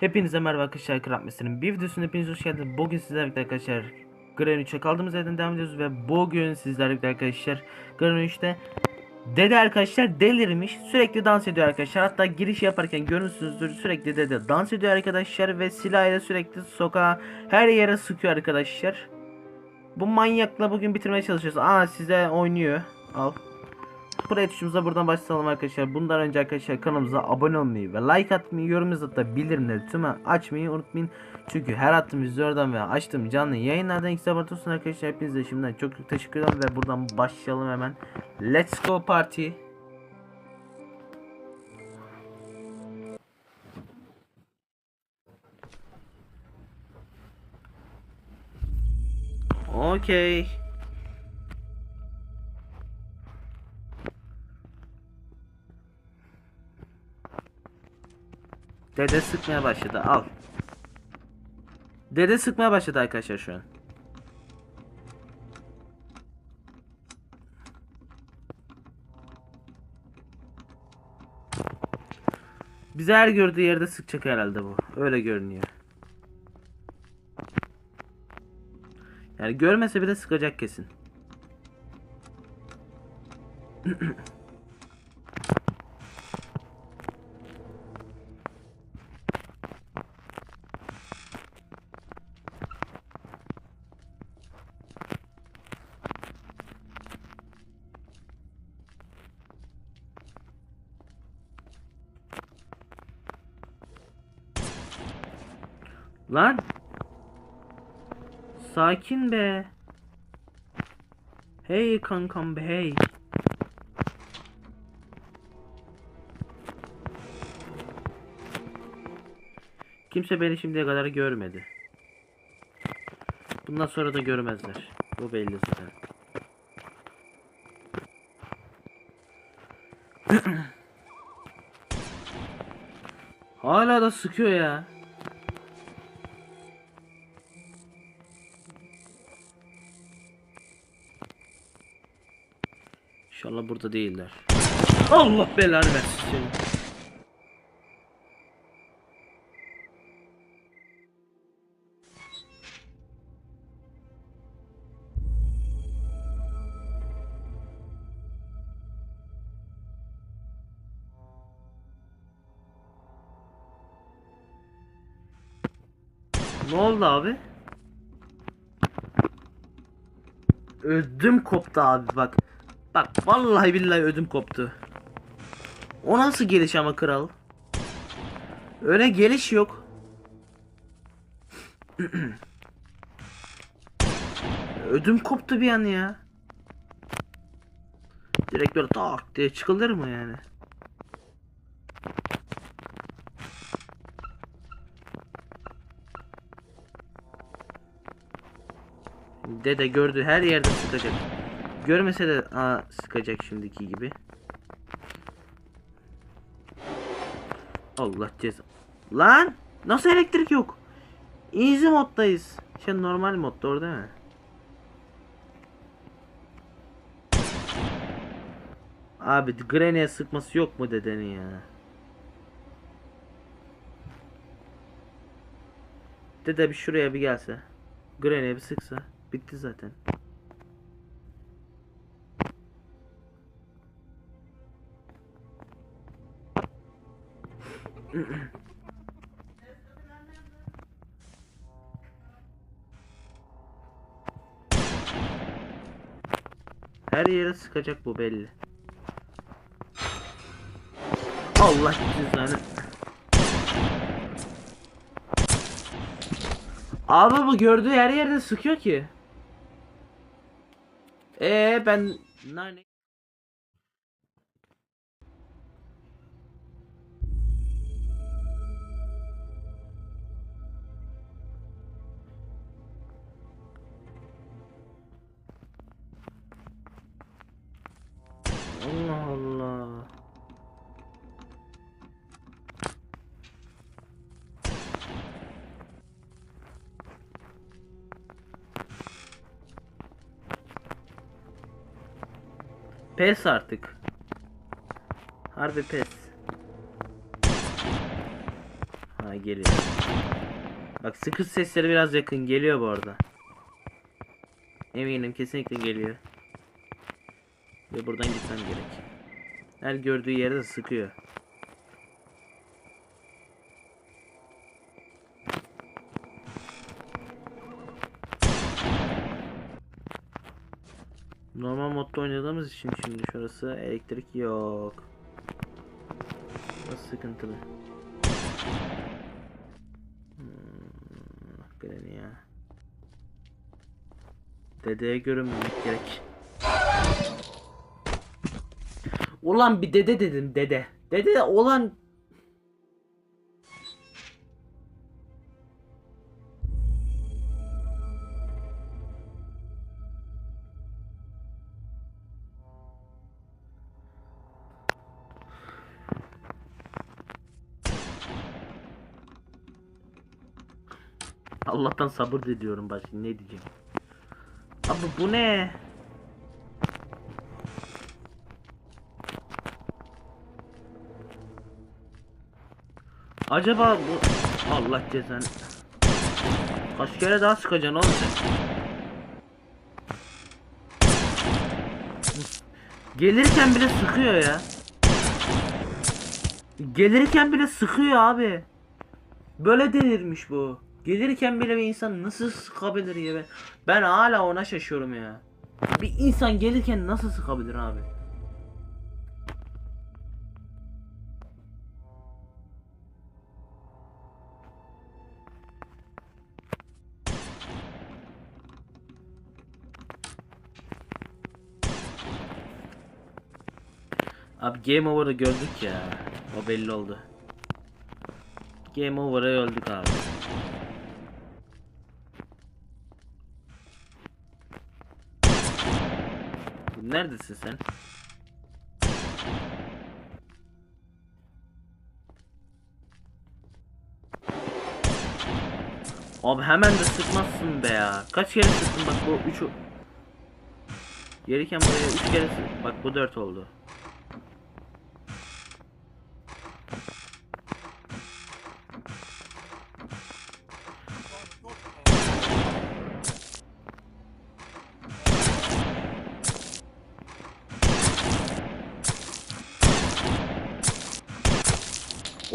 Hepinize merhaba arkadaşlar Kral Mesleği'nin bir videosuna hepiniz hoş geldiniz. Bugün sizlerle birlikte arkadaşlar Gran 3'e kaldığımız yerden devam ediyoruz ve bugün sizlerle birlikte arkadaşlar Gran 3'te Dede arkadaşlar delirmiş sürekli dans ediyor arkadaşlar. Hatta giriş yaparken görürsünüzdür sürekli dede dans ediyor arkadaşlar ve silahıyla sürekli sokağa her yere sıkıyor arkadaşlar. Bu manyakla bugün bitirmeye çalışıyoruz. Aa size oynuyor. Al Play tuşumuza buradan başlayalım arkadaşlar. Bundan önce arkadaşlar kanalımıza abone olmayı ve like atmayı, yorumunuzu da bildirimleri tüm açmayı unutmayın. Çünkü her attığım videolardan ve açtığım canlı yayınlardan ilk zaman olsun arkadaşlar. Hepinize şimdiden çok çok teşekkür ederim ve buradan başlayalım hemen. Let's go party. Okay. Dede sıkmaya başladı. Al. Dede sıkmaya başladı arkadaşlar şu an. Bizi her gördüğü yerde sıkacak herhalde bu. Öyle görünüyor. Yani görmese bile sıkacak kesin. Lan. Sakin be. Hey kankam be hey. Kimse beni şimdiye kadar görmedi. Bundan sonra da görmezler. Bu belli zaten. Hala da sıkıyor ya. İnşallah burada değiller. Allah belanı versin seni. Ne oldu abi? Ödüm koptu abi bak. Bak vallahi billahi ödüm koptu. O nasıl geliş ama kral? Öyle geliş yok. ödüm koptu bir an ya. Direkt böyle tak diye çıkılır mı yani? Dede gördü her yerde sıkacak. Görmese de aa, sıkacak şimdiki gibi. Allah ceza. Lan nasıl elektrik yok? Easy moddayız. Şey normal modda orada mı? Abi Granny'e sıkması yok mu dedenin ya? Dede bir şuraya bir gelse. Granny'e bir sıksa. Bitti zaten. Her yere sıkacak bu belli. Allah cüzdanı. Abi bu gördüğü her yerde sıkıyor ki. Ee ben Allah Allah. Pes artık. Harbi pes. Ha geliyor. Bak sıkı sesleri biraz yakın geliyor bu arada. Eminim kesinlikle geliyor. Ve buradan gitmem gerek. Her gördüğü yere de sıkıyor. Normal modda oynadığımız için şimdi şurası elektrik yok. Burası sıkıntılı. Hmm, ya. Dedeye görünmemek gerek. Ulan bir dede dedim dede. Dede de olan Allah'tan sabır diliyorum başka ne diyeceğim. Abi bu ne? Acaba bu Allah cezanı Kaç kere daha sıkacaksın oğlum? Gelirken bile sıkıyor ya. Gelirken bile sıkıyor abi. Böyle delirmiş bu. Gelirken bile bir insan nasıl sıkabilir ya ben, ben hala ona şaşıyorum ya. Bir insan gelirken nasıl sıkabilir abi? Abi game over'ı gördük ya. O belli oldu. Game over'a öldük abi. Neredesin sen? Abi hemen de sıkmazsın be ya. Kaç kere sıktın bak bu üçü. Yeriyken buraya üç kere sık. Bak bu dört oldu.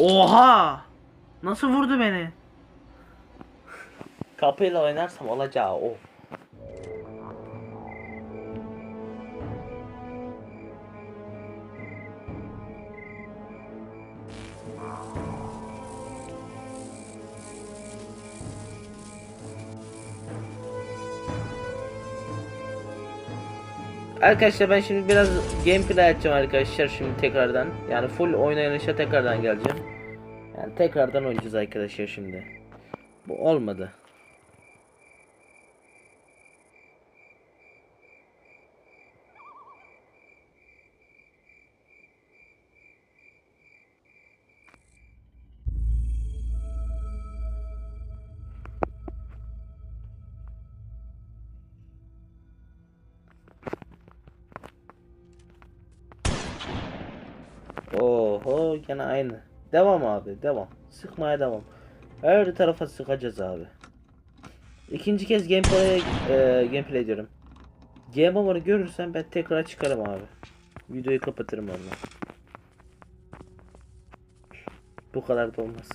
Oha! Nasıl vurdu beni? Kapıyla oynarsam olacağı o. Arkadaşlar ben şimdi biraz gameplay açacağım arkadaşlar şimdi tekrardan. Yani full oynanışa tekrardan geleceğim. Tekrardan oynayacağız arkadaşlar şimdi. Bu olmadı. Devam abi devam. Sıkmaya devam. Her tarafa sıkacağız abi. İkinci kez gameplay e, gameplay diyorum. Game over'ı görürsem ben tekrar çıkarım abi. Videoyu kapatırım onunla. Bu kadar da olmaz.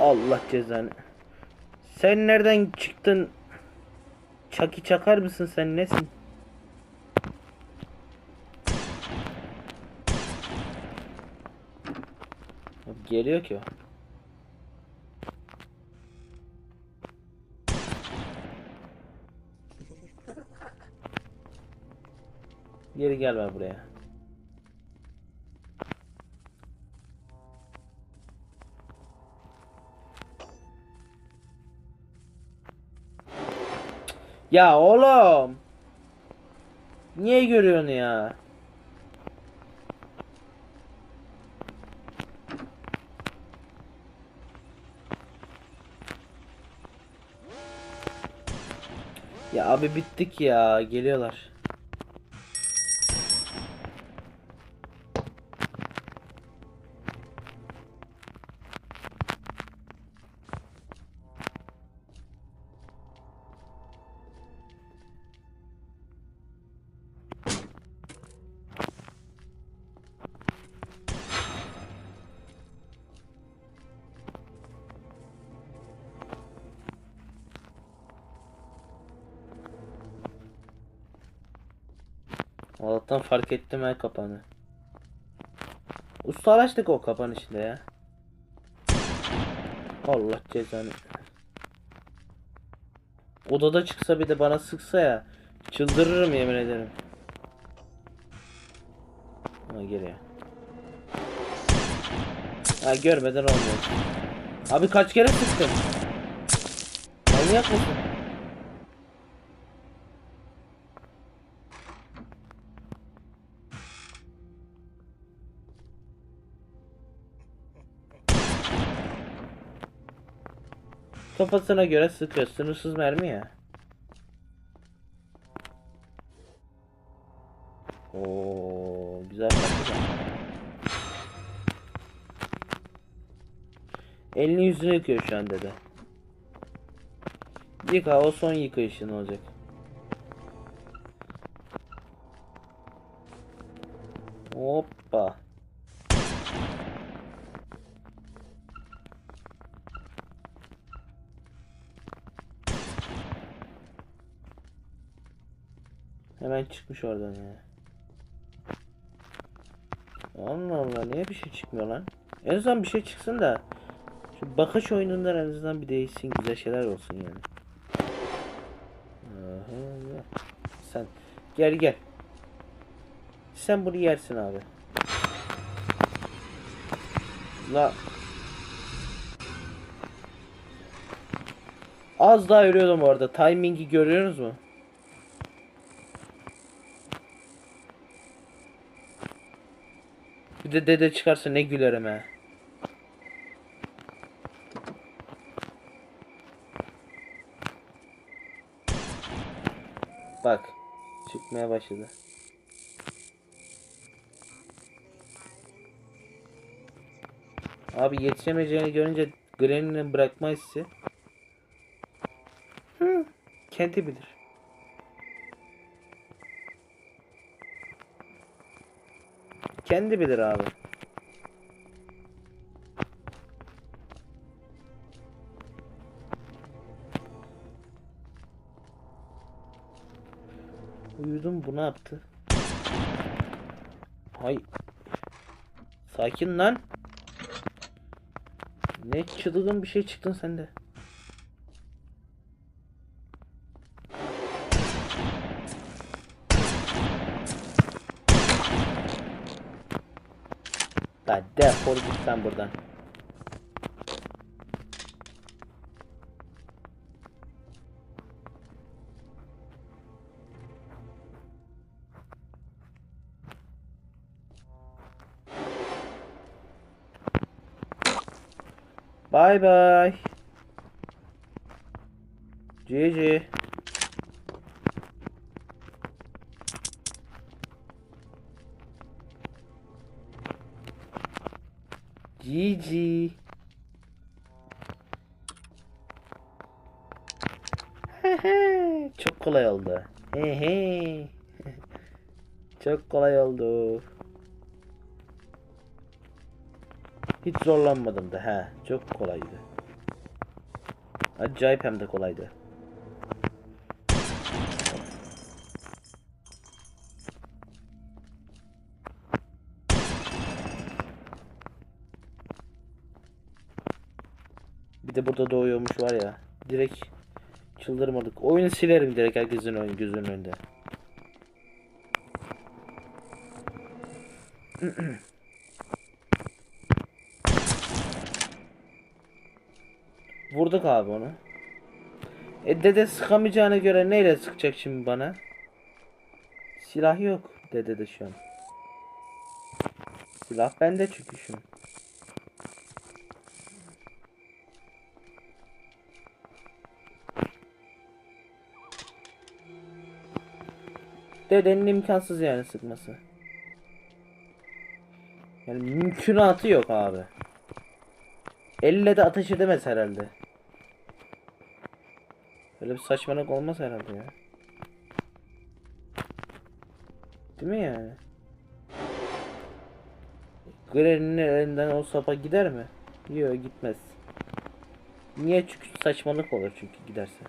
Allah cezanı. Sen nereden çıktın? Çaki çakar mısın sen nesin? Geliyor ki o. Geri gelme buraya. Ya oğlum. Niye görüyorsun ya? Ya abi bittik ya. Geliyorlar. Allah'tan fark ettim ha kapanı. Ustalaştık o kapan içinde ya. Allah cezanı. Odada çıksa bir de bana sıksa ya. Çıldırırım yemin ederim. Ha geliyor. Ha görmeden olmuyor. Abi kaç kere sıktın? Manyak mısın? Kafasına göre sıkıyor. Sınırsız mermi ya. Oo, güzel patladı. Elini yüzünü yıkıyor şu an dede. Yıka o son yıkayışın olacak. Hoppa. Hemen çıkmış oradan ya. Allah Allah niye bir şey çıkmıyor lan? En azından bir şey çıksın da şu bakış oyunundan en azından bir değişsin güzel şeyler olsun yani. Aha, sen gel gel. Sen bunu yersin abi. La Az daha ölüyordum orada. Timingi görüyorsunuz mu? Bir de dede çıkarsa ne gülerim he. Bak. Çıkmaya başladı. Abi yetişemeyeceğini görünce Granny'nin bırakma hissi. Hı, kendi bilir. Kendi bilir abi. Uyudum bu ne yaptı? Hay. Sakin lan. Ne çılgın bir şey çıktın sen defol git sen buradan. Bye bye. GG. GG. Çok kolay oldu. He. Çok kolay oldu. Hiç zorlanmadım da ha. Çok kolaydı. Acayip hem de kolaydı. De burada doğuyormuş var ya. Direkt çıldırmadık. Oyunu silerim direkt herkesin oyun gözünün önünde. Vurduk abi onu. E dede sıkamayacağına göre neyle sıkacak şimdi bana? Silah yok dede de şu an. Silah bende çünkü şu an. Dedenin imkansız yani sıkması. Yani mümkünatı yok abi. Elle de ateş edemez herhalde. Öyle bir saçmalık olmaz herhalde ya. Değil mi yani? Granny'nin elinden o sapa gider mi? Yok gitmez. Niye? Çünkü saçmalık olur çünkü giderse.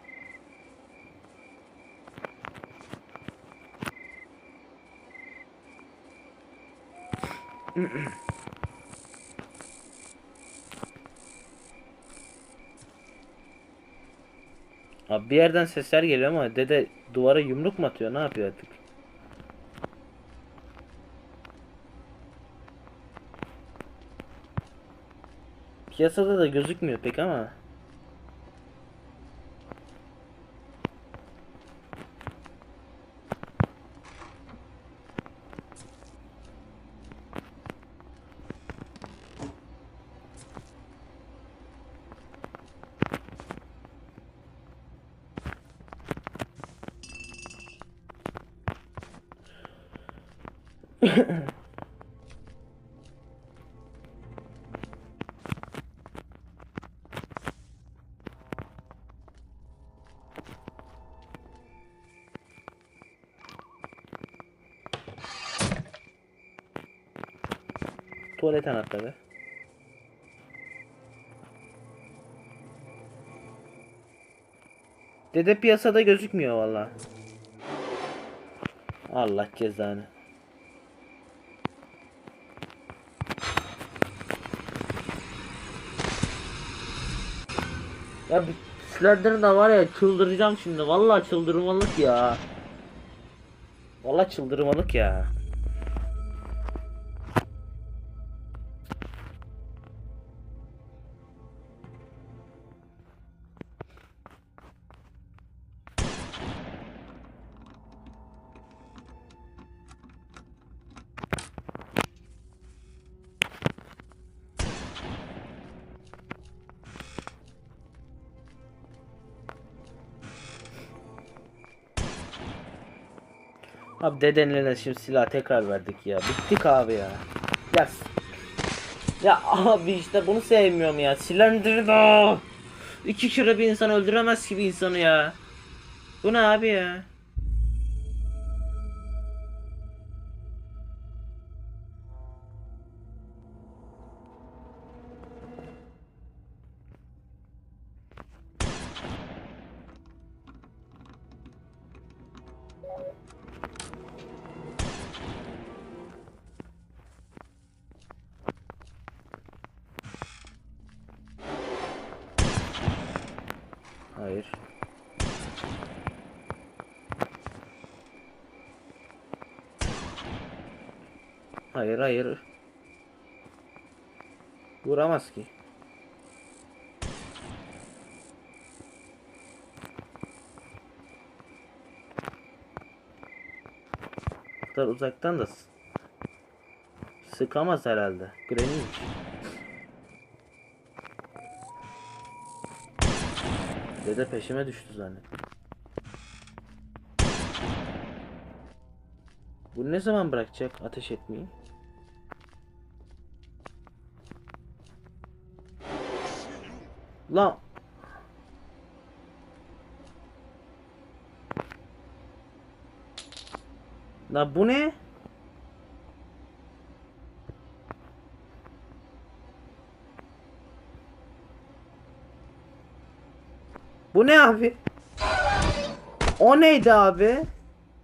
Abi bir yerden sesler geliyor ama dede duvara yumruk mu atıyor? Ne yapıyor artık? Piyasada da gözükmüyor pek ama. Tuvalet anahtarı. Dede piyasada gözükmüyor valla. Allah cezanı. Ya bir Slender'ın da var ya çıldıracağım şimdi. Vallahi çıldırmalık ya. Vallahi çıldırmalık ya. Abi dedenin eline şimdi silah tekrar verdik ya. Bittik abi ya. Ya, s- ya abi işte bunu sevmiyorum ya. Silendir de. İki kere bir insan öldüremez ki bir insanı ya. Bu ne abi ya? Hayır hayır. Vuramaz ki. Kadar uzaktan da sıkamaz herhalde. Granny'miş. Dede peşime düştü zannettim. Bu ne zaman bırakacak ateş etmeyi? Lan La bu ne? Bu ne abi? O neydi abi?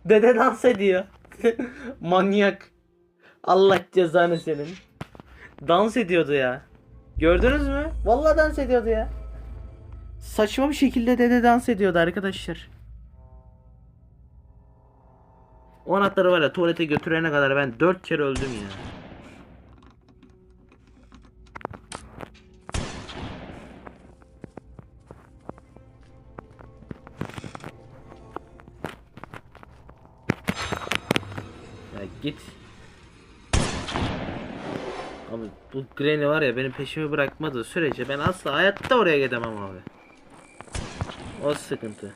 Dede dans ediyor. Manyak. Allah cezanı senin. Dans ediyordu ya. Gördünüz mü? Vallahi dans ediyordu ya. Saçma bir şekilde dede dans ediyordu arkadaşlar. O anahtarı var ya tuvalete götürene kadar ben dört kere öldüm ya. Ya git. Abi bu Granny var ya benim peşimi bırakmadığı sürece ben asla hayatta oraya gidemem abi. O sıkıntı.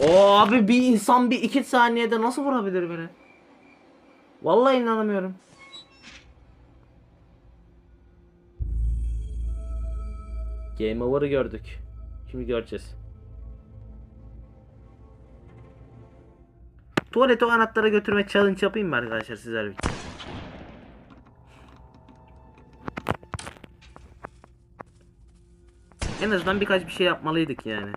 Oo abi bir insan bir iki saniyede nasıl vurabilir beni? Vallahi inanamıyorum. Game over'ı gördük. Şimdi göreceğiz. Tuvalete o anahtarı götürme challenge yapayım mı arkadaşlar sizler bir? En azından birkaç bir şey yapmalıydık yani.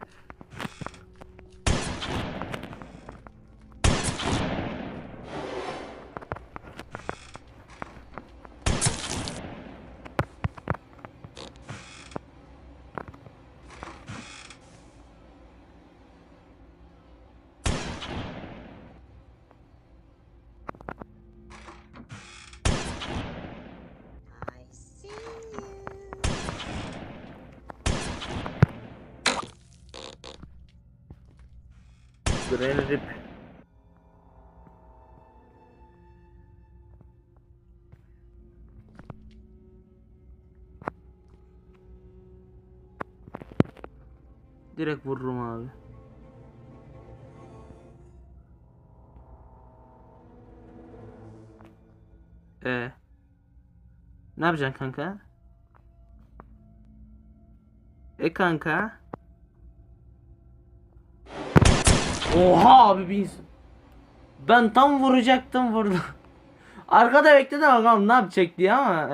Granny. Direkt vururum abi. Ee. Ne yapacaksın kanka? E kanka? Oha abi bir insan. Ben tam vuracaktım vurdu. Arkada bekledi bakalım ne yapacak diye ama.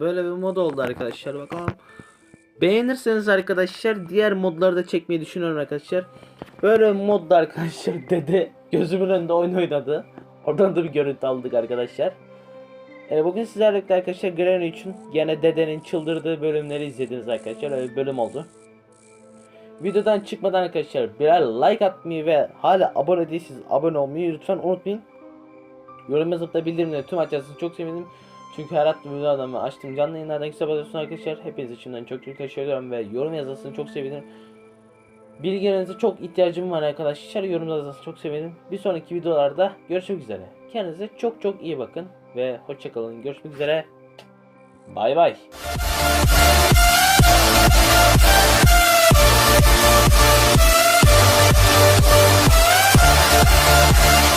Böyle bir mod oldu arkadaşlar bakalım. Beğenirseniz arkadaşlar diğer modları da çekmeyi düşünüyorum arkadaşlar. Böyle bir modda arkadaşlar dede gözümün önünde oyun oynadı. Oradan da bir görüntü aldık arkadaşlar. Ee, bugün sizlerle birlikte arkadaşlar Granny için yine dedenin çıldırdığı bölümleri izlediniz arkadaşlar. Öyle bir bölüm oldu. Videodan çıkmadan arkadaşlar birer like atmayı ve hala abone değilseniz abone olmayı lütfen unutmayın. Yorum yazıp da bildirimleri tüm açarsanız çok sevinirim. Çünkü her attığım video adamı açtım. Canlı yayınlardan kısa bahsediyorsun arkadaşlar. Hepiniz içimden çok çok teşekkür ediyorum ve yorum yazmasını çok sevinirim. Bilgilerinize çok ihtiyacım var arkadaşlar. Yorum yazmasını çok sevinirim. Bir sonraki videolarda görüşmek üzere. Kendinize çok çok iyi bakın ve hoşçakalın. Görüşmek üzere. Bay bay. We'll be right back.